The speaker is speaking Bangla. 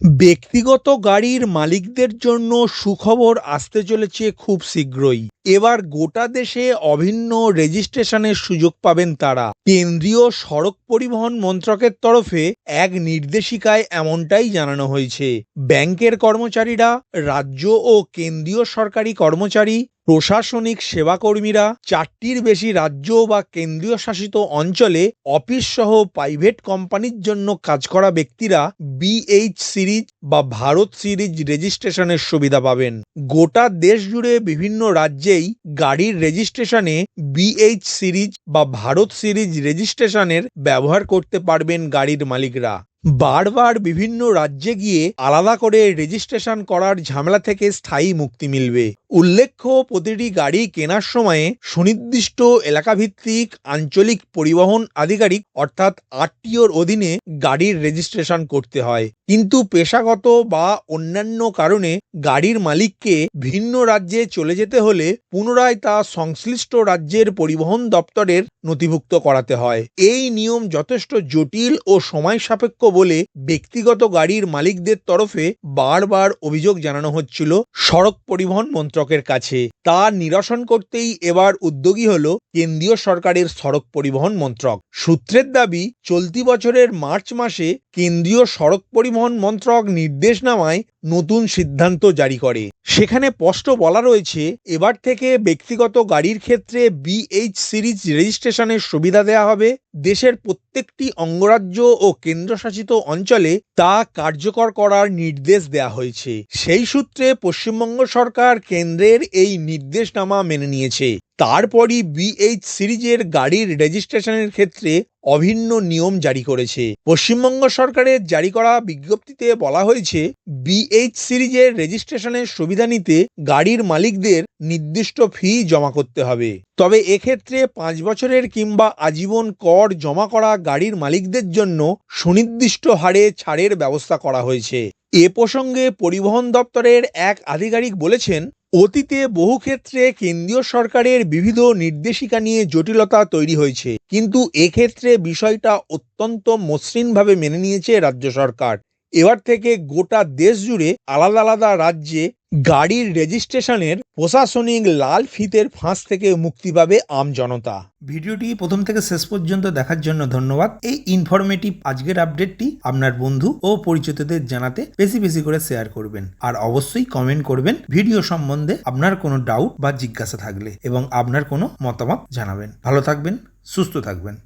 ব্যক্তিগত গাড়ির মালিকদের জন্য সুখবর আসতে চলেছে খুব শীঘ্রই। এবার গোটা দেশে অভিন্ন রেজিস্ট্রেশনের সুযোগ পাবেন তারা। কেন্দ্রীয় সড়ক পরিবহন মন্ত্রকের তরফে এক নির্দেশিকায় এমনটাই জানানো হয়েছে। ব্যাংকের কর্মচারীরা, রাজ্য ও কেন্দ্রীয় সরকারি কর্মচারী, প্রশাসনিক সেবাকর্মীরা, চারটির বেশি রাজ্য বা কেন্দ্রীয় শাসিত অঞ্চলে অফিস সহ প্রাইভেট কোম্পানির জন্য কাজ করা ব্যক্তিরা বিএইচ সিরিজ বা ভারত সিরিজ রেজিস্ট্রেশনের সুবিধা পাবেন। গোটা দেশ জুড়ে বিভিন্ন রাজ্যেই গাড়ির রেজিস্ট্রেশনে বিএইচ সিরিজ বা ভারত সিরিজ রেজিস্ট্রেশনের ব্যবহার করতে পারবেন গাড়ির মালিকরা। বারবার বিভিন্ন রাজ্যে গিয়ে আলাদা করে রেজিস্ট্রেশন করার ঝামেলা থেকে স্থায়ী মুক্তি মিলবে। উল্লেখ্য, প্রতিটি গাড়ি কেনার সময়ে সুনির্দিষ্ট এলাকাভিত্তিক আঞ্চলিক পরিবহন আধিকারিক, অর্থাৎ আরটিওর অধীনে গাড়ির রেজিস্ট্রেশন করতে হয়। কিন্তু পেশাগত বা অন্যান্য কারণে গাড়ির মালিককে ভিন্ন রাজ্যে চলে যেতে হলে পুনরায় তা সংশ্লিষ্ট রাজ্যের পরিবহন দপ্তরের নথিভুক্ত করাতে হয়। এই নিয়ম যথেষ্ট জটিল ও সময় সাপেক্ষ বলে ব্যক্তিগত গাড়ির মালিকদের তরফে বারবার অভিযোগ জানানো হচ্ছিল। সড়ক পরিবহন মন্ত্রকের কাছে। তা নিরসন করতেই এবার উদ্যোগী হল কেন্দ্রীয় সরকারের সড়ক পরিবহন মন্ত্রক। সূত্রের দাবি, চলতি বছরের মার্চ মাসে কেন্দ্রীয় সড়ক পরিবহন মন্ত্রক নির্দেশনামায় নতুন সিদ্ধান্ত জারি করে। সেখানে স্পষ্ট বলা রয়েছে, এবার থেকে ব্যক্তিগত গাড়ির ক্ষেত্রে বিএইচ সিরিজ রেজিস্ট্রেশনের সুবিধা দেওয়া হবে। দেশের প্রত্যেকটি অঙ্গরাজ্য ও কেন্দ্রশাসিত অঞ্চলে তা কার্যকর করার নির্দেশ দেওয়া হয়েছে। সেই সূত্রে পশ্চিমবঙ্গ সরকার কেন্দ্রের এই নির্দেশনামা মেনে নিয়েছে। তারপরই বিএইচ সিরিজের গাড়ির রেজিস্ট্রেশনের ক্ষেত্রে অভিন্ন নিয়ম জারি করেছে। পশ্চিমবঙ্গ সরকারের জারি করা বিজ্ঞপ্তিতে বলা হয়েছে বিএইচ সিরিজের রেজিস্ট্রেশনের সুবিধা নিতে গাড়ির মালিকদের নির্দিষ্ট ফি জমা করতে হবে। তবে এক্ষেত্রে পাঁচ বছরের কিংবা আজীবন কর জমা করা গাড়ির মালিকদের জন্য সুনির্দিষ্ট হারে ছাড়ের ব্যবস্থা করা হয়েছে। এ প্রসঙ্গে পরিবহন দপ্তরের এক আধিকারিক বলেছেন অতীতে বহু ক্ষেত্রে কেন্দ্রীয় সরকারের বিবিধ নির্দেশিকা নিয়ে জটিলতা তৈরি হয়েছে। কিন্তু এক্ষেত্রে বিষয়টা অত্যন্ত মসৃণভাবে মেনে নিয়েছে রাজ্য সরকার। এবার থেকে গোটা দেশ জুড়ে আলাদা আলাদা রাজ্যে গাড়ির রেজিস্ট্রেশনের প্রশাসনিক লাল ফিতের ফাঁস থেকে মুক্তি পাবে আম জনতা। ভিডিওটি প্রথম থেকে শেষ পর্যন্ত দেখার জন্য ধন্যবাদ। এই ইনফরমেটিভ আজকের আপডেটটি আপনার বন্ধু ও পরিচিতদের জানাতে বেশি বেশি করে শেয়ার করবেন। আর অবশ্যই কমেন্ট করবেন ভিডিও সম্বন্ধে আপনার কোনো ডাউট বা জিজ্ঞাসা থাকলে এবং আপনার কোনো মতামত জানাবেন। ভালো থাকবেন, সুস্থ থাকবেন।